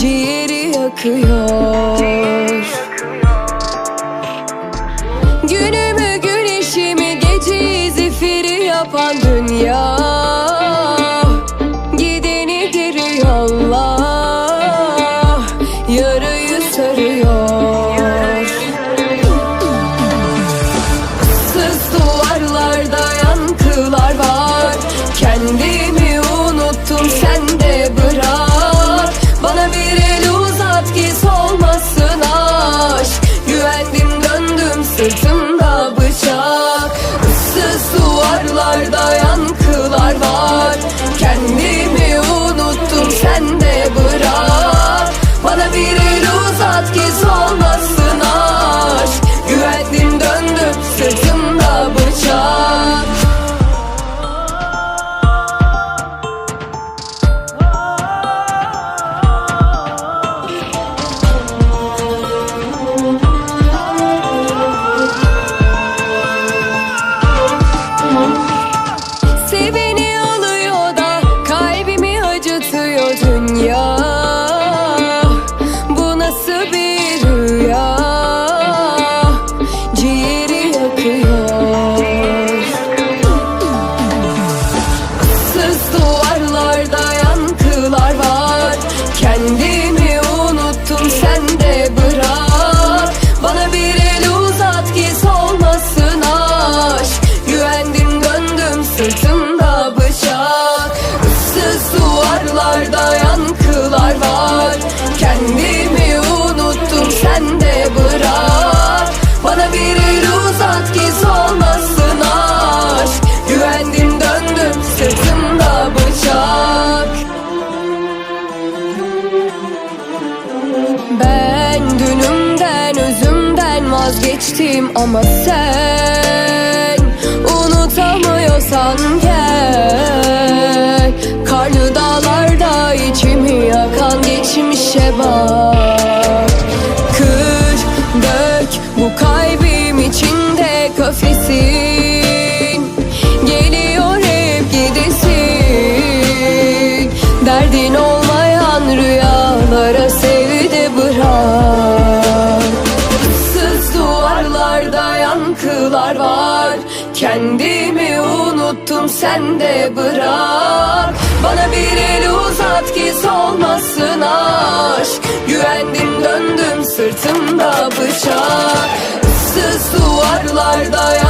ciğeri yakıyor. Günümü güneşimi geceyi zifiri yapan dünya. Gideni diri Allah Yarayı sarıyor. Sız duvarlarda yankılar var. Kendimi unuttum sen de bırak. geçtim ama sen Unutamıyorsan gel. Karlı dağlarda içimi yakan geçmişe bak. Kır, dök bu kalbimi var var Kendimi unuttum sen de bırak. Bana bir el uzat ki solmasın aşk. Güvendim döndüm sırtımda bıçak. Issız duvarlarda yan